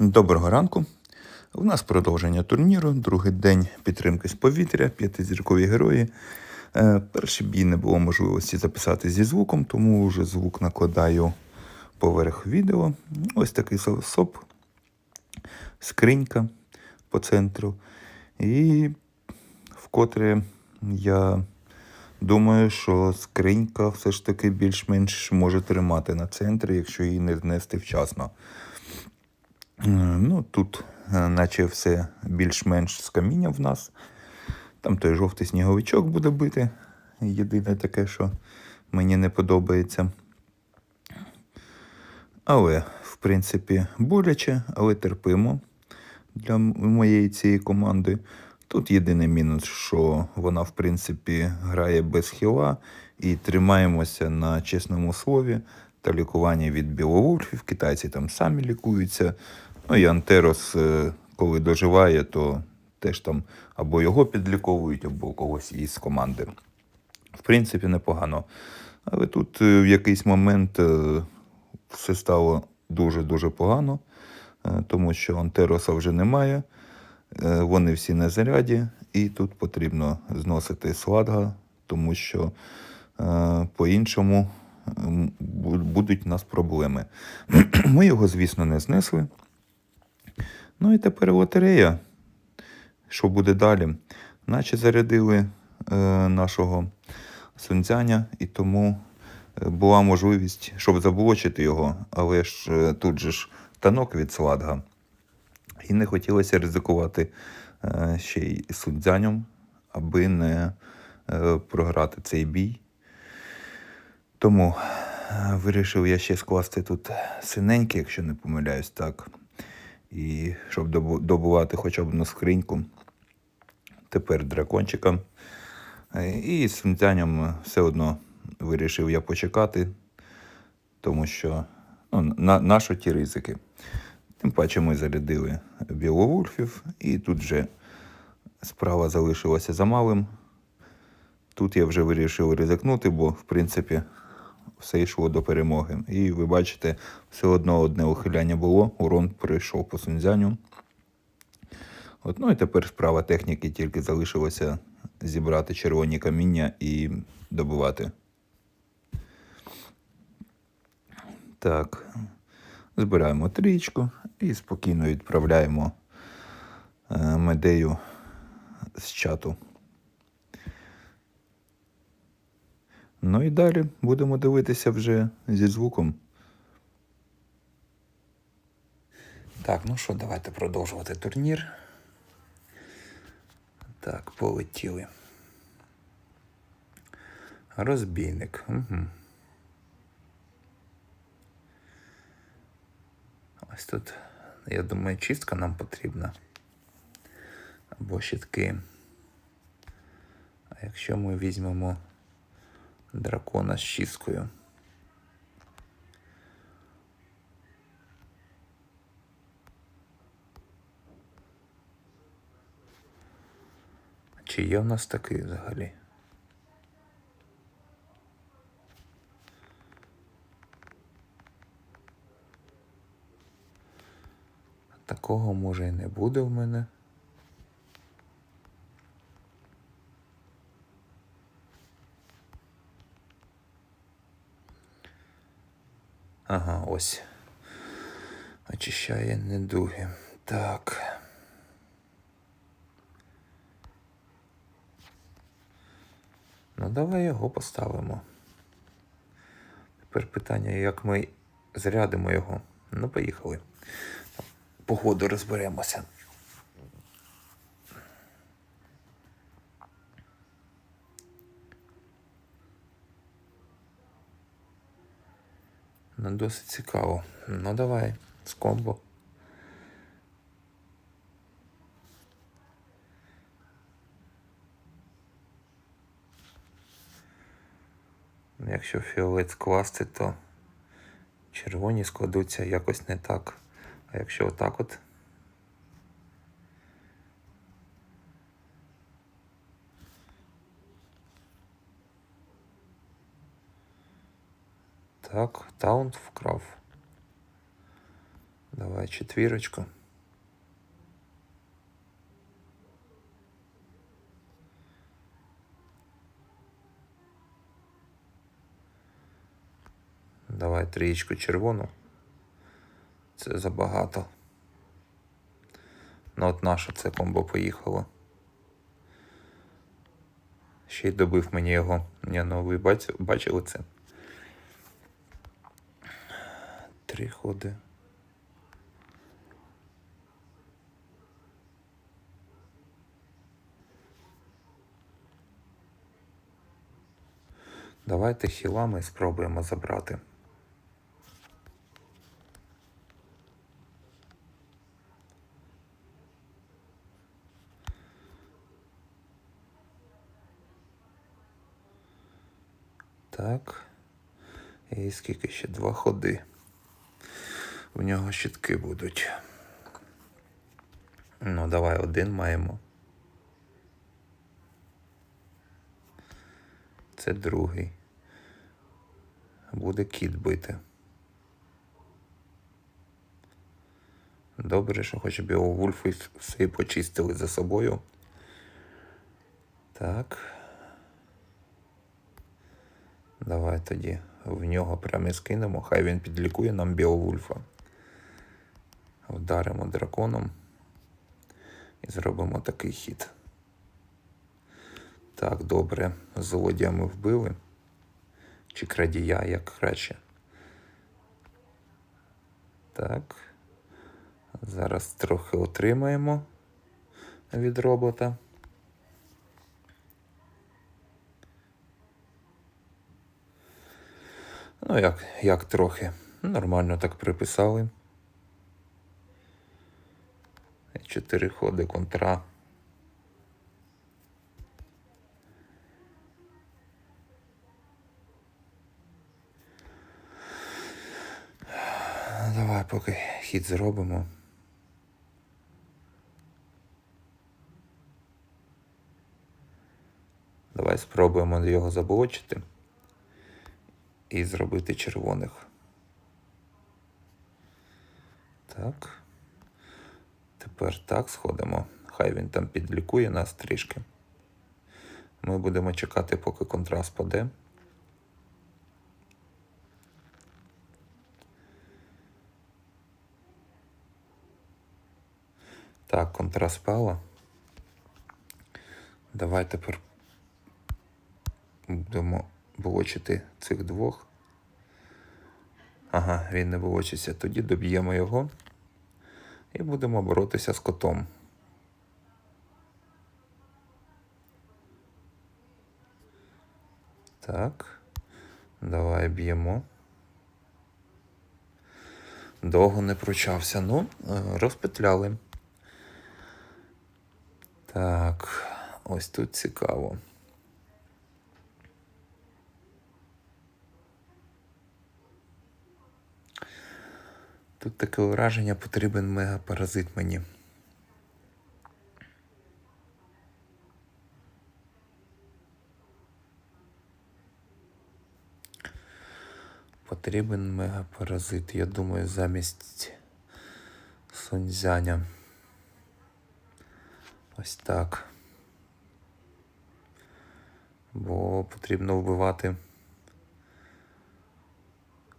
Доброго ранку. У нас продовження турніру, другий день підтримки з повітря, п'ятизіркові герої. Е, Перший бій не було можливості записати зі звуком, тому вже звук накладаю поверх відео. Ось такий соп, скринька по центру. І вкотре я думаю, що скринька все ж таки більш-менш може тримати на центрі, якщо її не знести вчасно. Е, Ну, тут, е, наче все більш-менш з каміння в нас. Там той жовтий сніговичок буде бити. Єдине таке, що мені не подобається. Але, в принципі, боляче, але терпимо для моєї цієї команди. Тут єдиний мінус, що вона, в принципі, грає без хіла і тримаємося на чесному слові та лікування від біловульфів. Китайці там самі лікуються. Ну і Антерос, е, коли доживає, то теж там або його підліковують, або когось із команди. В принципі, непогано. Але тут е, в якийсь момент е, все стало дуже-дуже погано, тому що Антероса вже немає. Вони всі на заряді, і тут потрібно зносити сладга, тому що по-іншому будуть у нас проблеми. Ми його, звісно, не знесли. Ну і тепер лотерея. Що буде далі? Наче зарядили е, нашого сунцяня, і тому е, була можливість, щоб заблочити його, але ж е, тут же ж танок від сладга. І не хотілося ризикувати е, ще й суддзянем, аби не е, програти цей бій. Тому е, вирішив я ще скласти тут синенький, якщо не помиляюсь, так. І щоб добувати хоча б одну скриньку. Тепер дракончика. Е, І з сунцяням все одно вирішив я почекати, тому що ну, на, на що ті ризики. Тим паче ми зарядили біловульфів, і тут вже справа залишилася за малим. Тут я вже вирішив ризикнути, бо, в принципі, все йшло до перемоги. І ви бачите, все одно одне ухиляння було, урон прийшов по сунцзяню. От, ну і тепер справа техніки тільки залишилося зібрати червоні каміння і добувати. Так, збираємо трічку і спокійно відправляємо е, медею з чату. Ну і далі будемо дивитися вже зі звуком. Так, ну що, давайте продовжувати турнір. Так, полетіли. Розбійник. Угу. Ось тут, я думаю, чистка нам потрібна. Або щитки. А якщо ми візьмемо дракона з чисткою. Чи є в нас такий взагалі? Такого може і не буде в мене. Ага, ось. Очищає недуги. Так. Ну, давай його поставимо. Тепер питання, як ми зарядимо його. Ну, поїхали. Погоду розберемося. Досить цікаво. Ну, давай, з комбо. Якщо фіолет скласти, то червоні складуться якось не так. А якщо отак от. Так, таунт вкрав. Давай четвірочку. Давай трієчку червону. Це забагато. Ну от наше це комбо поїхало. Ще й добив мені його. Я новий бачив, бачили це. Три ходи. Давайте хілами спробуємо забрати. Так. І скільки ще два ходи. У нього щитки будуть. Ну, давай один маємо. Це другий. Буде кіт бити. Добре, що хоч б його вульфи все почистили за собою. Так. Давай тоді в нього прямо і скинемо. Хай він підлікує нам Біовульфа. Вдаримо драконом і зробимо такий хід. Так, добре. Злодія ми вбили. Чи крадія, як краще. Так. Зараз трохи отримаємо від робота. Ну, як, як трохи. Нормально так приписали. Чотири ходи контра. Давай поки хід зробимо. Давай спробуємо його заблочити і зробити червоних. Так. Тепер так сходимо. Хай він там підлікує нас трішки. Ми будемо чекати, поки контраст паде. Так, контраст пала. Давай тепер будемо волочити цих двох. Ага, він не волочиться. Тоді доб'ємо його і будемо боротися з котом. Так, давай б'ємо. Довго не пручався. Ну, е, розпетляли. Так, ось тут цікаво. Тут таке враження потрібен мегапаразит мені. Потрібен мегапаразит, я думаю, замість Сунцзяня. Ось так. Бо потрібно вбивати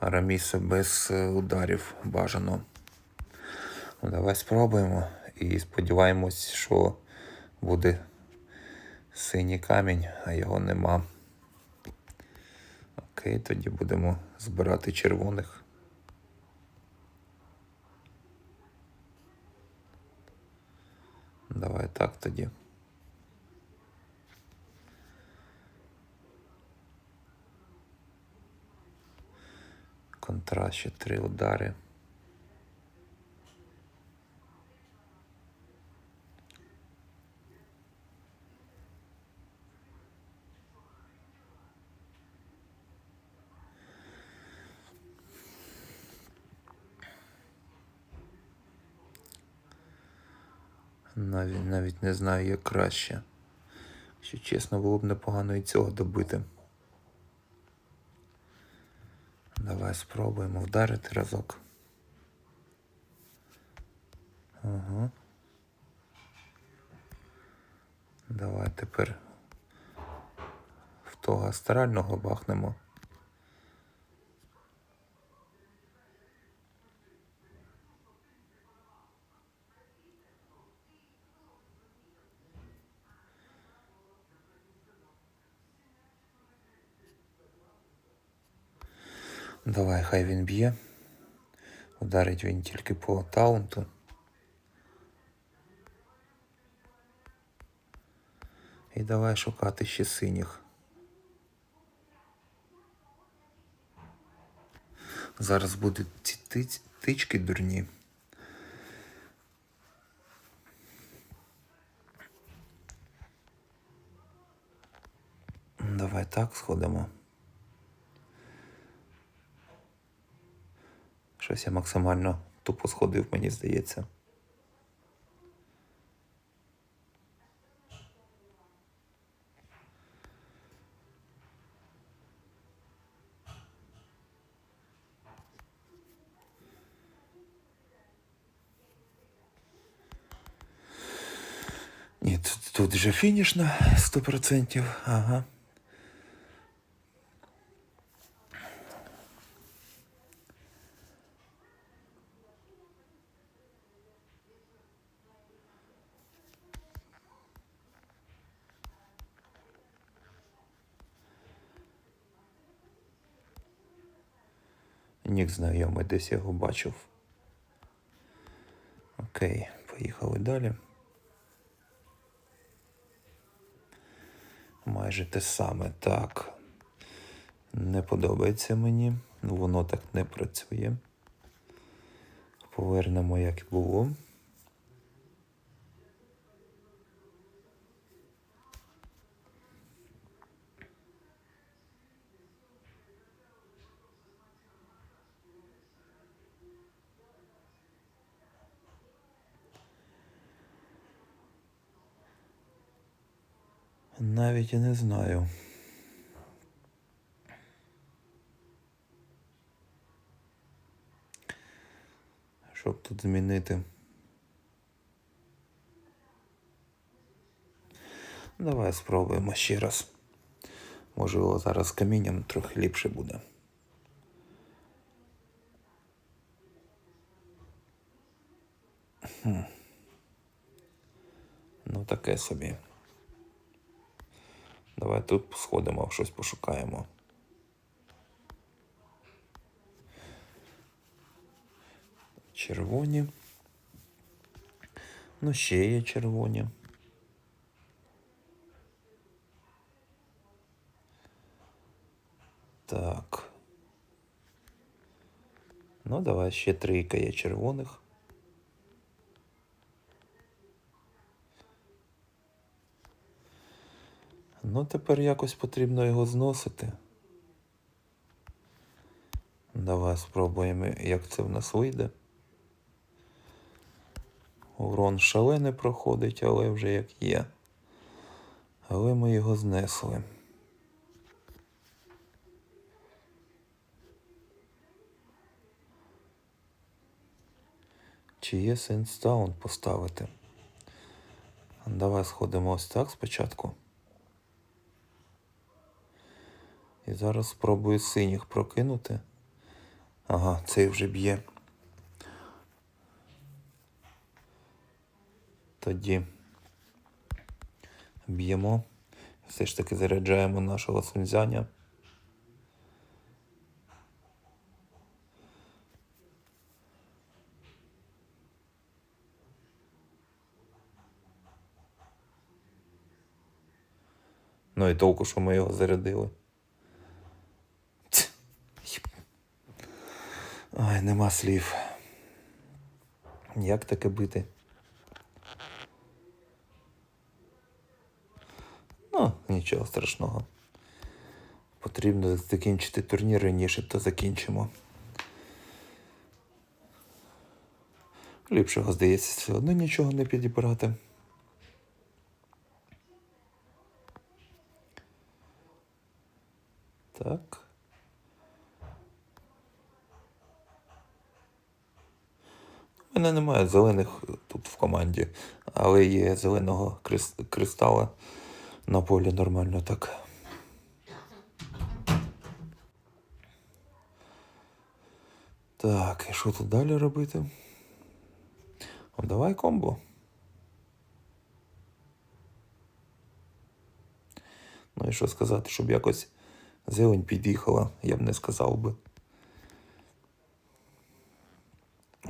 Араміса без е, ударів бажано. Ну, давай спробуємо і сподіваємось, що буде синій камінь, а його нема. Окей, тоді будемо збирати червоних. Давай так тоді. Контраст ще три удари. Навіть, навіть не знаю, як краще. Якщо чесно, було б непогано і цього добити. Давай спробуємо вдарити разок. Ага. Давай тепер в того астрального бахнемо. Давай, хай він б'є. Ударить він тільки по таунту. І давай шукати ще синіх. Зараз будуть ці тички дурні. Давай так сходимо. Щось я максимально тупо сходив, мені здається. Ні, тут, тут вже фінішна 100%. Ага. Нік знайомий, десь його бачив. Окей, поїхали далі. Майже те саме. Так. Не подобається мені. Воно так не працює. Повернемо, як було. Навіть і не знаю. Щоб тут змінити. Давай спробуємо ще раз. Можливо, зараз з камінням трохи ліпше буде. Хм. Ну, таке собі. Давай тут сходимо, щось пошукаємо. Червоні. Ну, ще є червоні. Так. Ну, давай ще трійка є червоних. Ну, тепер якось потрібно його зносити. Давай спробуємо, як це в нас вийде. Урон шалений проходить, але вже як є. Але ми його знесли. Чи є сенс таун поставити? Давай сходимо ось так спочатку. І зараз спробую синіх прокинути. Ага, цей вже б'є. Тоді б'ємо. Все ж таки заряджаємо нашого сунзяня. Ну і толку, що ми його зарядили. Нема слів. Як таке бити? Ну, нічого страшного. Потрібно закінчити турнір раніше, то закінчимо. Ліпшого, здається, все одно нічого не підібрати. Так. У мене немає зелених тут в команді, Але є зеленого кристала на полі нормально так. Так, і що тут далі робити? О, давай комбо. Ну і що сказати, щоб якось зелень під'їхала, я б не сказав би.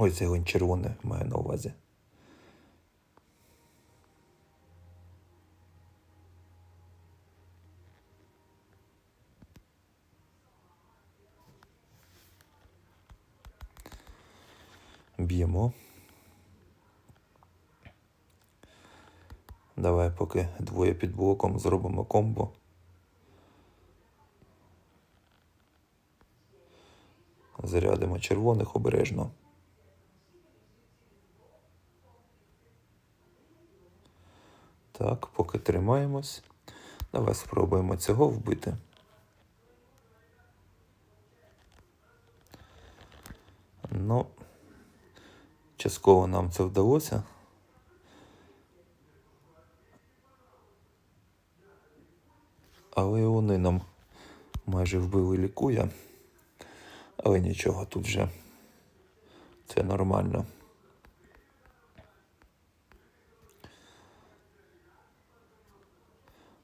Ой, зелень червоне маю на увазі. Б'ємо. Давай, поки двоє під блоком зробимо комбо. Зарядимо червоних обережно. Так, поки тримаємось. Давай спробуємо цього вбити. Ну, частково нам це вдалося. Але вони нам майже вбили лікуя. Але нічого, тут вже це нормально.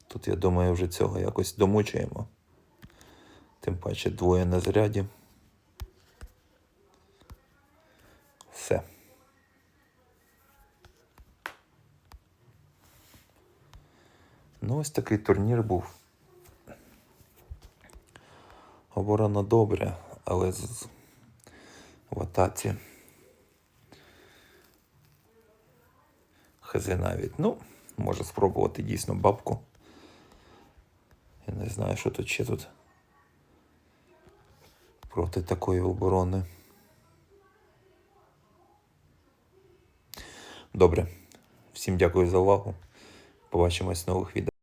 Тут, я думаю, вже цього якось домучаємо. Тим паче двоє на заряді. Все. Ну, ось такий турнір був. Оборона добре, але з- в атаці. Хази навіть. Ну, може спробувати дійсно бабку. Я не знаю, що тут ще тут проти такої оборони. Добре. Всім дякую за увагу. Побачимось в нових відео.